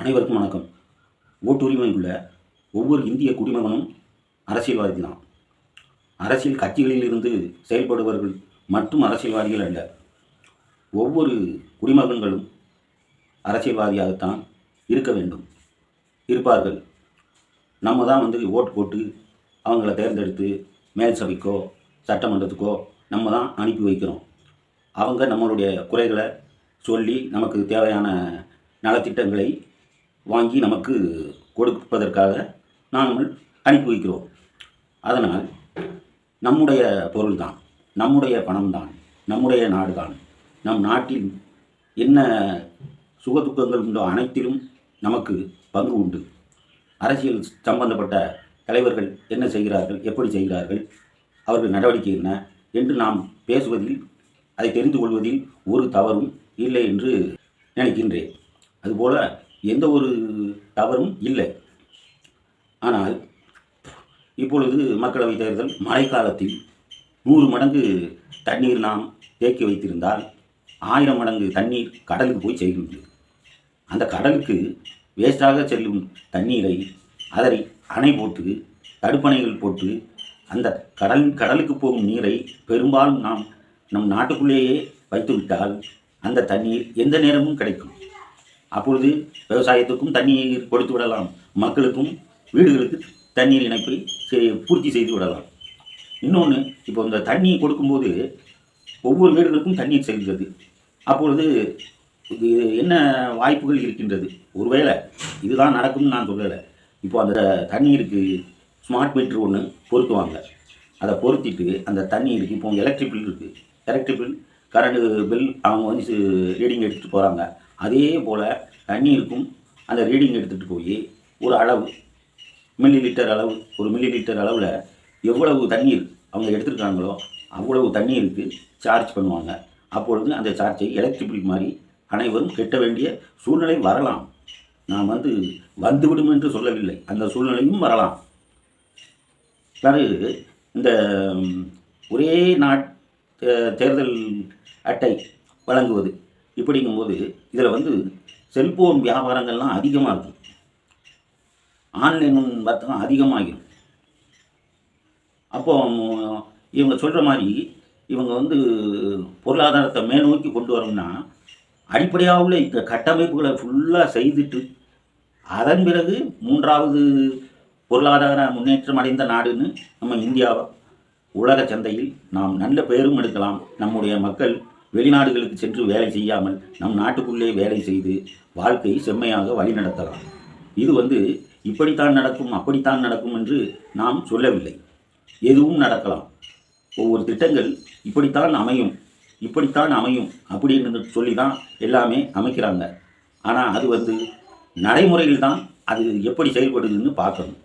அனைவருக்கும் வணக்கம். ஓட்டுரிமை உள்ள ஒவ்வொரு இந்திய குடிமகனும் அரசியல்வாதி தான் அரசியல் கட்சிகளில் இருந்து செயல்படுபவர்கள் மட்டும் அரசியல்வாதிகள் அல்ல ஒவ்வொரு குடிமகன்களும் அரசியல்வாதியாகத்தான் இருக்க வேண்டும். இருப்பார்கள். நம்ம தான் வந்து ஓட்டு போட்டு அவங்கள தேர்ந்தெடுத்து மேல் சபைக்கோ சட்டமன்றத்துக்கோ நம்ம தான் அனுப்பி வைக்கிறோம். அவங்க நம்மளுடைய குறைகளை சொல்லி நமக்கு தேவையான நலத்திட்டங்களை வாங்கி நமக்கு கொடுப்பதற்காக நாங்கள் அனுப்பி வைக்கிறோம். அதனால் நம்முடைய பொருள்தான் நம்முடைய பணம்தான் நம்முடைய நாடுதான் நம் நாட்டில் என்ன சுகதுக்கங்கள் உண்டோ அனைத்திலும் நமக்கு பங்கு உண்டு. அரசியல் சம்பந்தப்பட்ட தலைவர்கள் என்ன செய்கிறார்கள் எப்படி செய்கிறார்கள் அவர்கள் நடவடிக்கை என்ன என்று நாம் பேசுவதில் அதை தெரிந்து கொள்வதில் ஒரு தவறும் இல்லை என்று நினைக்கின்றேன். அதுபோல எந்த ஒரு தவறும் இல்லை. ஆனால் இப்பொழுது மக்களவைத் தேர்தல் மழைக்காலத்தில் நூறு மடங்கு தண்ணீர் நாம் தேக்கி வைத்திருந்தால் ஆயிரம் மடங்கு தண்ணீர் கடலுக்கு போய் சேர்கின்றது. அந்த கடலுக்கு வேஸ்டாக செல்லும் தண்ணீரை அதனை அணை போட்டு தடுப்பணைகள் போட்டு அந்த கடல் கடலுக்கு போகும் நீரை பெரும்பாலும் நாம் நம் நாட்டுக்குள்ளேயே வைத்துவிட்டால் அந்த தண்ணீர் எந்த நேரமும் கிடைக்கும். அப்பொழுது விவசாயத்துக்கும் தண்ணீர் கொடுத்து விடலாம். மக்களுக்கும் வீடுகளுக்கு தண்ணீர் இணைப்பை பூர்த்தி செய்து விடலாம். இன்னொன்று இப்போ இந்த தண்ணி கொடுக்கும்போது ஒவ்வொரு வீடுகளுக்கும் தண்ணீர் செல்கிறது. அப்பொழுது இது என்ன வாய்ப்புகள் இருக்கின்றது? ஒருவேளை இதுதான் நடக்கும்னு நான் சொல்லலை. இப்போ அந்த தண்ணீருக்கு ஸ்மார்ட் மீட்ரு ஒன்று பொருத்துவாங்க. அதை பொருத்திட்டு அந்த தண்ணீருக்கு இப்போ எலக்ட்ரிக் பில் இருக்குது எலக்ட்ரிக் பில் கரண்ட் பில் அவங்க வந்து ரீடிங் எடுத்துகிட்டு போகிறாங்க அதே போல் தண்ணீருக்கும் அந்த ரீடிங் எடுத்துகிட்டு போய் ஒரு அளவு மில்லி லிட்டர் அளவு ஒரு மில்லி லிட்டர் அளவில் எவ்வளவு தண்ணீர் அவங்க எடுத்துருக்காங்களோ அவ்வளவு தண்ணீருக்கு சார்ஜ் பண்ணுவாங்க. அப்பொழுது அந்த சார்ஜை எலக்ட்ரிக் பில் மாதிரி அனைவரும் கெட்ட வேண்டிய சூழ்நிலை வரலாம். நாம் வந்து வந்துவிடும் என்று சொல்லவில்லை. அந்த சூழ்நிலையும் வரலாம். பிறகு இந்த ஒரே நாட் தேர்தல் அட்டை வழங்குவது. இப்படிங்கும்போது இதில் வந்து செல்ஃபோன் வியாபாரங்கள்லாம் அதிகமாக இருக்கும் ஆன்லைன் வர்த்தகம் அதிகமாகிடும். அப்போ இவங்க சொல்கிற மாதிரி இவங்க வந்து பொருளாதாரத்தை மேல்நோக்கி கொண்டு வரணும்னா அடிப்படையாக உள்ள இந்த கட்டமைப்புகளை ஃபுல்லாக செய்துட்டு அதன் பிறகு மூன்றாவது பொருளாதார முன்னேற்றம் அடைந்த நாடுன்னு நம்ம இந்தியாவை உலக சந்தையில் நாம் நல்ல பெயரும் எடுக்கலாம். நம்முடைய மக்கள் வெளிநாடுகளுக்கு சென்று வேலை செய்யாமல் நம் நாட்டுக்குள்ளே வேலை செய்து வாழ்க்கையை செம்மையாக வழிநடத்தலாம். இது வந்து இப்படித்தான் நடக்கும் அப்படித்தான் நடக்கும் என்று நாம் சொல்லவில்லை. எதுவும் நடக்கலாம். ஒவ்வொரு திட்டங்கள் இப்படித்தான் அமையும் இப்படித்தான் அமையும் அப்படின்னு சொல்லி தான் எல்லாமே அமைக்கிறாங்க. ஆனால் அது வந்து நடைமுறையில் தான் அது எப்படி செயல்படுதுன்னு பார்க்கணும்.